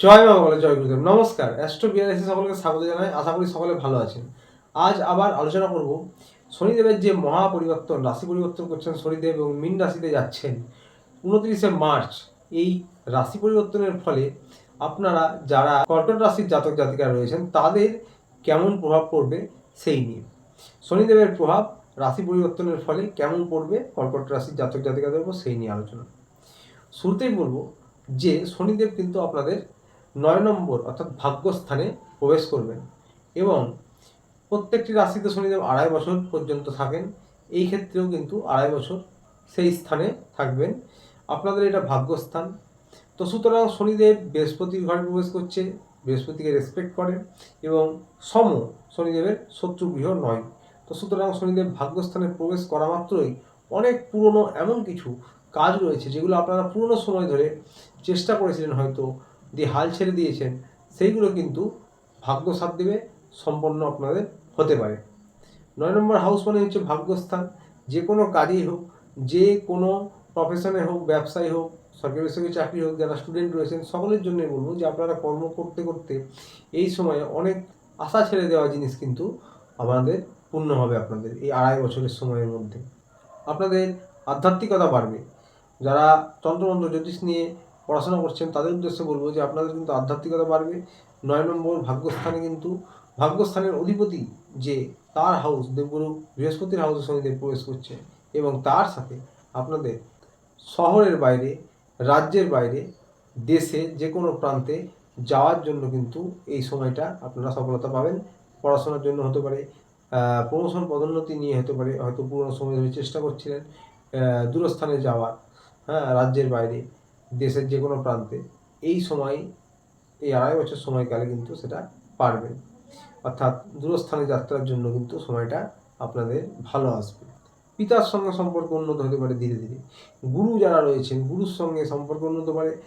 জয় মা বলে জয় গুরুদেব। নমস্কার, অ্যাস্ট্রো বিআরএসি সকলকে স্বাগত জানাই। আশা করি সকলে ভালো আছেন। আজ আবার আলোচনা করব শনিদেবের যে মহা পরিবর্তন রাশি পরিবর্তন করছেন শনিদেব এবং মীন রাশিতে যাচ্ছেন উনত্রিশে মার্চ। এই রাশি পরিবর্তনের ফলে আপনারা যারা কর্কট রাশির জাতক জাতিকারা রয়েছেন, তাদের কেমন প্রভাব পড়বে সেই নিয়ে। শনিদেবের প্রভাব রাশি পরিবর্তনের ফলে কেমন পড়বে কর্কট রাশির জাতক জাতিকাদের উপর সেই নিয়ে আলোচনা। শুরুতেই বলব যে শনিদেব কিন্তু আপনাদের নয় নম্বর অর্থাৎ ভাগ্যস্থানে প্রবেশ করবেন এবং প্রত্যেকটি রাশিতে শনিদেব আড়াই বছর পর্যন্ত থাকেন, এই ক্ষেত্রেও কিন্তু আড়াই বছর সেই স্থানে থাকবেন। আপনাদের এটা ভাগ্যস্থান। তো সুতরাং শনিদেব বৃহস্পতির ঘরে প্রবেশ করছে, বৃহস্পতিকে রেসপেক্ট করে এবং সম শনিদেবের শত্রু গৃহ নয়। তো সুতরাং শনিদেব ভাগ্যস্থানে প্রবেশ করা মাত্রই অনেক পুরনো এমন কিছু কাজ রয়েছে যেগুলো আপনারা পুরনো সময় ধরে চেষ্টা করেছিলেন হয়তো দিয়ে হাল ছেড়ে দিয়েছেন, সেইগুলো কিন্তু ভাগ্য সাথ দেবে, সম্পন্ন আপনাদের হতে পারে। নয় নম্বর হাউস মানে হচ্ছে ভাগ্যস্থান। যে কোনো কাজেই হোক, যে কোনো প্রফেশনে হোক, ব্যবসায় হোক, সরকারি বেসরকারি চাকরি হোক, যারা স্টুডেন্ট রয়েছেন, সকলের জন্যই বলব যে আপনারা কর্ম করতে করতে এই সময়ে অনেক আশা ছেড়ে দেওয়া জিনিস কিন্তু আমাদের পূর্ণ হবে আপনাদের এই আড়াই বছরের সময়ের মধ্যে। আপনাদের আধ্যাত্মিকতা বাড়বে। যারা তন্ত্রমন্ত্র জ্যোতিষ নিয়ে পড়াশোনা করছেন, তাদের উদ্দেশ্যে বলব যে আপনাদের কিন্তু আধ্যাত্মিকতা বাড়বে। নয় নম্বর ভাগ্যস্থানে কিন্তু, ভাগ্যস্থানের অধিপতি যে তার হাউস দেবগুরু বৃহস্পতির হাউসে শনিদেব প্রবেশ করছে এবং তার সাথে আপনাদের শহরের বাইরে, রাজ্যের বাইরে, দেশে যে কোনো প্রান্তে যাওয়ার জন্য কিন্তু এই সময়টা আপনারা সফলতা পাবেন। পড়াশোনার জন্য হতে পারে প্রমোশন পদোন্নতি নিয়ে হতে পারে, হয়তো পুরোনো সময় ধরে চেষ্টা করছিলেন দূরস্থানে যাওয়ার হ্যাঁ রাজ্যের বাইরে। দেশের যে কোনো প্রান্তে এই সময়, এই আড়াই বছর সময়কালে কিন্তু সেটা পারবেন অর্থাৎ দূরস্থানে যাত্রার জন্য কিন্তু সময়টা আপনাদের ভালো আসবে। পিতার সঙ্গে সম্পর্ক উন্নত হতে পারে ধীরে ধীরে। গুরু যারা রয়েছেন, গুরুর সঙ্গে সম্পর্ক উন্নত পারে।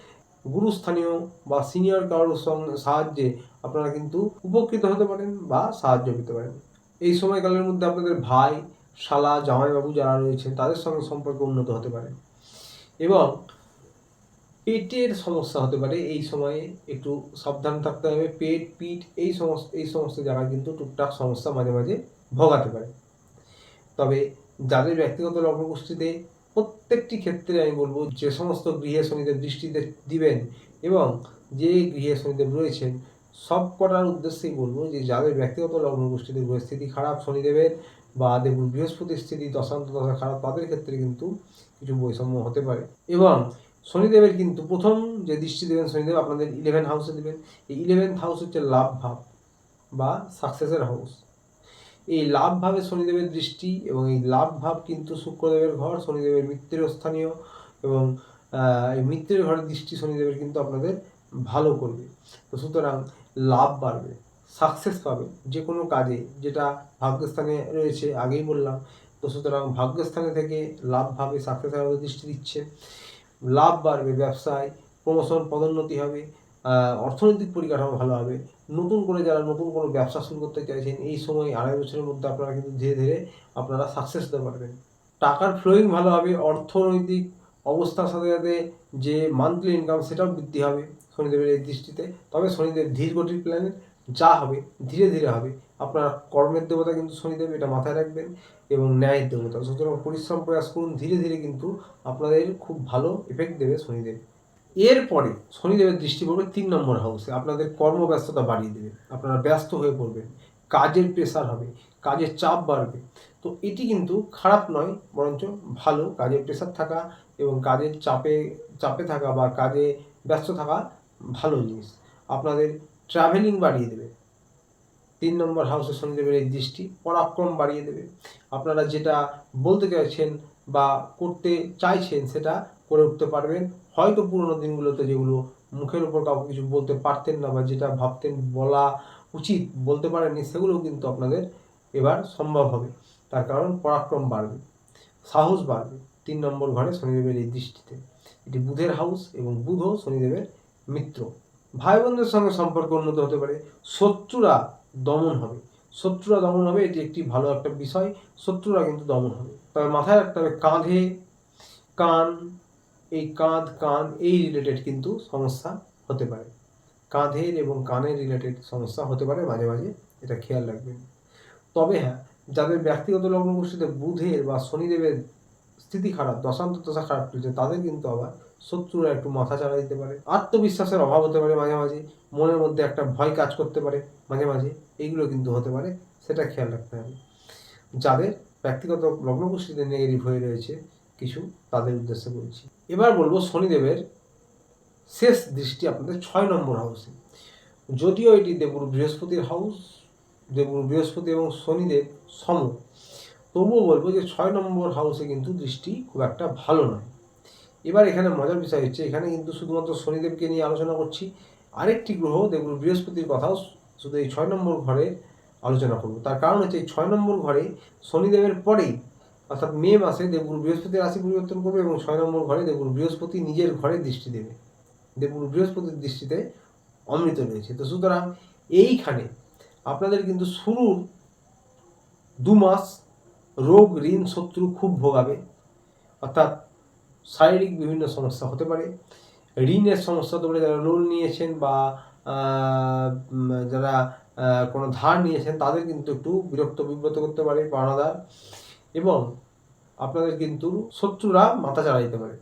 গুরুস্থানীয় বা সিনিয়র কারোর সঙ্গে সাহায্যে আপনারা কিন্তু উপকৃত হতে পারেন বা সাহায্য পেতে পারেন। এই সময়কালের মধ্যে আপনাদের ভাই, শালা, জামাইবাবু যারা রয়েছেন, তাদের সঙ্গে সম্পর্ক উন্নত হতে পারে। এবং পেটের সমস্যা হতে পারে, এই সময়ে একটু সাবধান থাকতে হবে। পেট, পিঠ, এই সমস্ত এই সমস্ত জায়গায় কিন্তু টুকটাক সমস্যা মাঝে মাঝে ভোগাতে পারে। তবে যাদের ব্যক্তিগত লগ্নগোষ্ঠীতে প্রত্যেকটি ক্ষেত্রে আমি বলব, যে সমস্ত গৃহে শনিদেব দৃষ্টিতে দিবেন এবং যে গৃহে শনিদেব রয়েছেন সব কটার উদ্দেশ্যেই বলব যে যাদের ব্যক্তিগত লগ্নগোষ্ঠীতে পরিস্থিতি খারাপ শনিদেবের বা দেখুন বৃহস্পতির স্থিতি দশান্ত দশা খারাপ, তাদের ক্ষেত্রে কিন্তু কিছু বৈষম্য হতে পারে। এবং শনিদেবের কিন্তু প্রথম যে দৃষ্টি দেবেন শনিদেব আপনাদের ইলেভেন হাউসে দেবেন, এই ইলেভেন্থ হাউস হচ্ছে লাভ ভাব বা সাকসেসের হাউস এই লাভ ভাবে শনিদেবের দৃষ্টি এবং এই লাভ ভাব কিন্তু শুক্রদেবের ঘর, শনিদেবের মিত্রের স্থানীয় এবং এই মিত্রের ঘরের দৃষ্টি শনিদেবের কিন্তু আপনাদের ভালো করবে। তো সুতরাং লাভ বাড়বে সাকসেস পাবে যে কোনো কাজে যেটা ভাগ্যস্থানে রয়েছে আগেই বললাম। তো সুতরাং ভাগ্যস্থানে থেকে লাভ ভাবে সাকসেসের মধ্যে দৃষ্টি দিচ্ছে। লাভ বাড়বে ব্যবসায়, প্রমোশন পদোন্নতি হবে অর্থনৈতিক পরিকাঠামো ভালো হবে। নতুন করে যারা নতুন কোনো ব্যবসা শুরু করতে চাইছেন, এই সময় আড়াই বছরের মধ্যে আপনারা কিন্তু ধীরে ধীরে আপনারা সাকসেস হতে পারবেন। টাকার ফ্লোয়িং ভালো হবে, অর্থনৈতিক অবস্থার সাথে সাথে যে মান্থলি ইনকাম সেটাও বৃদ্ধি হবে শনিদেবের এই দৃষ্টিতে। তবে শনিদেব ধীর গতির প্ল্যানেট যা হবে, ধীরে ধীরে হবে। আপনার কর্মের দেবতা কিন্তু শনিদেব, এটা মাথায় রাখবেন, এবং ন্যায়ের দেবতা। সুতরাং পরিশ্রম, প্রয়াস করুন, ধীরে ধীরে কিন্তু আপনাদের খুব ভালো এফেক্ট দেবে শনিদেব। এরপরে শনিদেবের দৃষ্টি পড়বে তিন নম্বর হাউসে আপনাদের কর্মব্যস্ততা বাড়িয়ে দেবে। আপনারা ব্যস্ত হয়ে পড়বেন। কাজের প্রেশার হবে, কাজের চাপ বাড়বে। তো এটি কিন্তু খারাপ নয়, বরঞ্চ ভালো। কাজের প্রেশার থাকা এবং কাজের চাপে চাপে থাকা বা কাজে ব্যস্ত থাকা ভালো জিনিস। আপনাদের ট্রাভেলিং বাড়িয়ে দেবে। তিন নম্বর হাউসে শনিদেবের এই দৃষ্টি, পরাক্রম বাড়িয়ে দেবে। আপনারা যেটা বলতে চাইছেন বা করতে চাইছেন সেটা করে উঠতে পারবেন। হয়তো পুরোনো দিনগুলোতে যেগুলো মুখের উপর কাউকে কিছু বলতে পারতেন না বা যেটা ভাবতেন বলা উচিত বলতে পারেননি, সেগুলোও কিন্তু আপনাদের এবার সম্ভব হবে। তার কারণ পরাক্রম বাড়বে, সাহস বাড়বে। তিন নম্বর ঘরে শনিদেবের এই দৃষ্টিতে। এটি বুধের হাউস এবং বুধও শনিদেবের মিত্র। ভাই বোনদের সঙ্গে সম্পর্ক উন্নত হতে পারে। শত্রুরা দমন হবে। শত্রুরা দমন হবে, এটি একটি ভালো একটা বিষয়। শত্রুরা কিন্তু দমন হবে। তবে মাথায় রাখতে হবে, কাঁধে কান, এই কাঁধ, কান, এই রিলেটেড কিন্তু সমস্যা হতে পারে। কাঁধের এবং কানের রিলেটেড সমস্যা হতে পারে, মাঝে মাঝে এটা খেয়াল রাখবেন। তবে হ্যাঁ যাদের ব্যক্তিগত লগ্ন গোষ্ঠীতে বুধের বা শনিদেবের স্থিতি খারাপ, দশান্ত দশা খারাপ চলছে তাদের কিন্তু আবার শত্রুরা একটু মাথা চাড়া দিতে পারে, আত্মবিশ্বাসের অভাব হতে পারে মাঝে মাঝে, মনের মধ্যে একটা ভয় কাজ করতে পারে মাঝে মাঝে এইগুলো কিন্তু হতে পারে, সেটা খেয়াল রাখতে হবে। যাদের ব্যক্তিগত লগ্ন গোষ্ঠীতে নেগেটিভ হয়ে রয়েছে, কিছু তাদের উদ্দেশ্যে বলছি। এবার বলব শনিদেবের শেষ দৃষ্টি আপনাদের ছয় নম্বর হাউসে। যদিও এটি দেবগুরু বৃহস্পতির হাউস, দেবগুরু বৃহস্পতি এবং শনিদেব সম, তবুও বলব যে ছয় নম্বর হাউসে কিন্তু দৃষ্টি খুব একটা ভালো নয়। এবার এখানে মজার বিষয় হচ্ছে, এখানে কিন্তু শুধুমাত্র শনিদেবকে নিয়ে আলোচনা করছি। আরেকটি গ্রহ দেবগুরু বৃহস্পতির কথাও শুধু এই ছয় নম্বর ঘরে আলোচনা করব। তার কারণ হচ্ছে এই ছয় নম্বর ঘরে শনিদেবের পরেই, অর্থাৎ মে মাসে দেবগুরু বৃহস্পতি রাশি পরিবর্তন করবে এবং ছয় নম্বর ঘরে দেবগুরু বৃহস্পতি নিজের ঘরে দৃষ্টি দেবে। দেবগুরু বৃহস্পতির দৃষ্টিতে অমৃত রয়েছে। তো সুতরাং এইখানে আপনাদের কিন্তু শুরুর দু মাস রোগ, ঋণ, শত্রু খুব ভোগাবে। অর্থাৎ শারীরিক বিভিন্ন সমস্যা হতে পারে। ঋণের সমস্যা হতে পারে, যারা লোন নিয়েছেন বা যারা কোনো ধার নিয়েছেন, তাদের কিন্তু একটু বিরক্ত বিব্রত করতে পারে পাওনাদার। এবং আপনাদের কিন্তু শত্রুরা মাথা চাড়া দিতে পারে।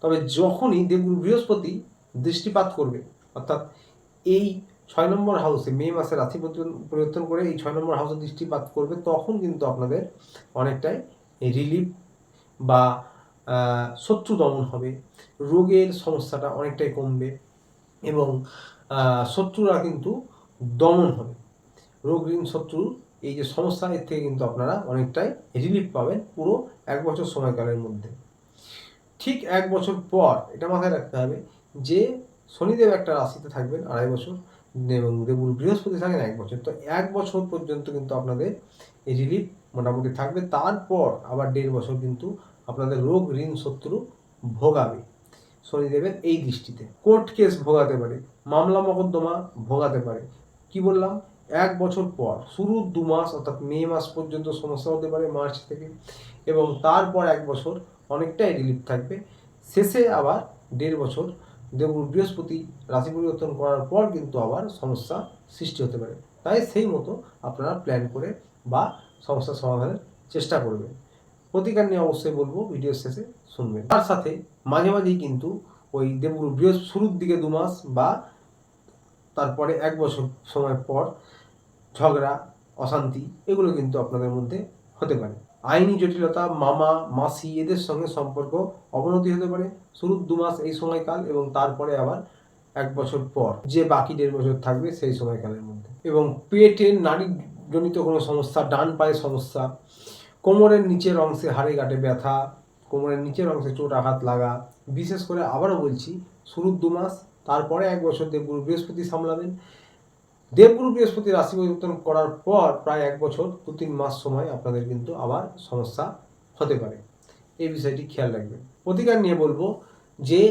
তবে যখনই দেবগুরু বৃহস্পতি দৃষ্টিপাত করবে, অর্থাৎ এই ছয় নম্বর হাউসে মে মাসে রাশি পরিবর্তন- করে এই ছয় নম্বর হাউসে দৃষ্টিপাত করবে, তখন কিন্তু আপনাদের অনেকটাই রিলিফ বা শত্রু দমন হবে, রোগের সমস্যাটা অনেকটাই কমবে এবং শত্রুরা কিন্তু দমন হবে। রোগ ঋণ শত্রু, এই যে সমস্যা, এর থেকে কিন্তু আপনারা অনেকটাই রিলিফ পাবেন পুরো এক বছর সময়কালের মধ্যে। ঠিক এক বছর পর, এটা মাথায় রাখতে হবে যে শনিদেব একটা রাশিতে থাকবেন আড়াই বছর এবং দেবুর বৃহস্পতি থাকেন এক বছর। তো এক বছর পর্যন্ত কিন্তু আপনাদের রিলিফ মোটামুটি থাকবে। তারপর আবার দেড় বছর কিন্তু আপনাদের রোগ, ঋণ, শত্রু ভোগাবে। শনিদেবের এই দৃষ্টিতে। কোর্ট কেস ভোগাতে পারে, মামলা মকদ্দমা ভোগাতে পারে। কি বললাম? এক বছর পর, শুরু দু মাস, অর্থাৎ মে মাস পর্যন্ত সমস্যা হতে পারে মার্চ থেকে, এবং তারপর এক বছর অনেকটাই রিলিফ থাকবে। শেষে আবার দেড় বছর দেবগুরু বৃহস্পতি রাশি পরিবর্তন করার পর কিন্তু আবার সমস্যা সৃষ্টি হতে পারে। তাই সেই মতো আপনারা প্ল্যান করে বা সমস্যার সমাধানের চেষ্টা করবেন। প্রতিকার নিয়ে অবশ্যই বলব ভিডিও শেষে শুনবেন। তার সাথে মাঝে মাঝেই কিন্তু ওই দেবগুরু বৃহস্পতি শুরুর দিকে দু মাস বা তারপরে এক বছর সময় পর ঝগড়া, অশান্তি, এগুলো কিন্তু আপনাদের মধ্যে হতে পারে। আইনি জটিলতা, মামা, মাসি এদের সঙ্গে সম্পর্ক অবনতি হতে পারে। শুরুর দু মাস এই সময়কাল এবং তারপরে আবার এক বছর পর যে বাকি দেড় বছর থাকবে সেই সময়কালের মধ্যে। এবং পেটে নারী জনিত কোনো সমস্যা, ডান পায়ে সমস্যা কোমরের নিচের অংশে হাড়ে গাঁটে ব্যথা, কোমরের নিচের অংশে চোট, আঘাত লাগা। বিশেষ করে আবারও বলছি শুরুর দু মাস, তারপরে এক বছর দেবগুরু বৃহস্পতি সামলাবেন। দেবগুরু বৃহস্পতি রাশি পরিবর্তন করার পর প্রায় এক বছর, দু তিন মাস সময় আপনাদের কিন্তু আবার সমস্যা হতে পারে। এই বিষয়টি খেয়াল রাখবেন। প্রতিকার নিয়ে বলব যে,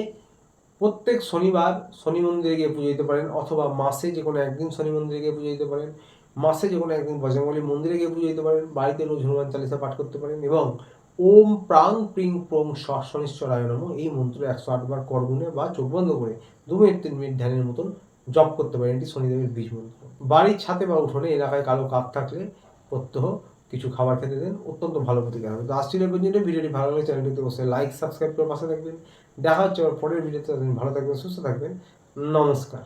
প্রত্যেক শনিবার শনি মন্দিরে গিয়ে পুজো দিতে পারেন, অথবা মাসে যে কোনো একদিন শনি মন্দিরে গিয়ে পুজো দিতে পারেন। মাসে যে কোনো একদিন বজরঙ্গলী মন্দিরে গিয়ে পুজো দিতে পারেন, বাড়িতে রোজ হনুমান চালিসা পাঠ করতে পারেন এবং ওম প্রাং প্রিং প্রং শ- শনিশ্চরায় নম এই মন্ত্র একশো আটবার করগুনে বা চোখ বন্ধ করে দু মিনিট, তিন মিনিট ধ্যানের মতন জপ করতে পারেন। এটি শনিদেবের বীজ মন্ত্র। বাড়ির ছাদে বা উঠোনে, এলাকায় কালো কাক থাকলে প্রত্যহ কিছু খাবার খেতে দেন। অত্যন্ত ভালো প্রতিকার হবে। তো আসছিল পর্যন্ত। ভিডিওটি ভালো লাগে চ্যানেলটিতে অবশ্যই লাইক সাবস্ক্রাইব করে পাশে থাকবেন। দেখা হচ্ছে পরের ভিডিওতে। ভালো থাকবেন, সুস্থ থাকবেন। নমস্কার।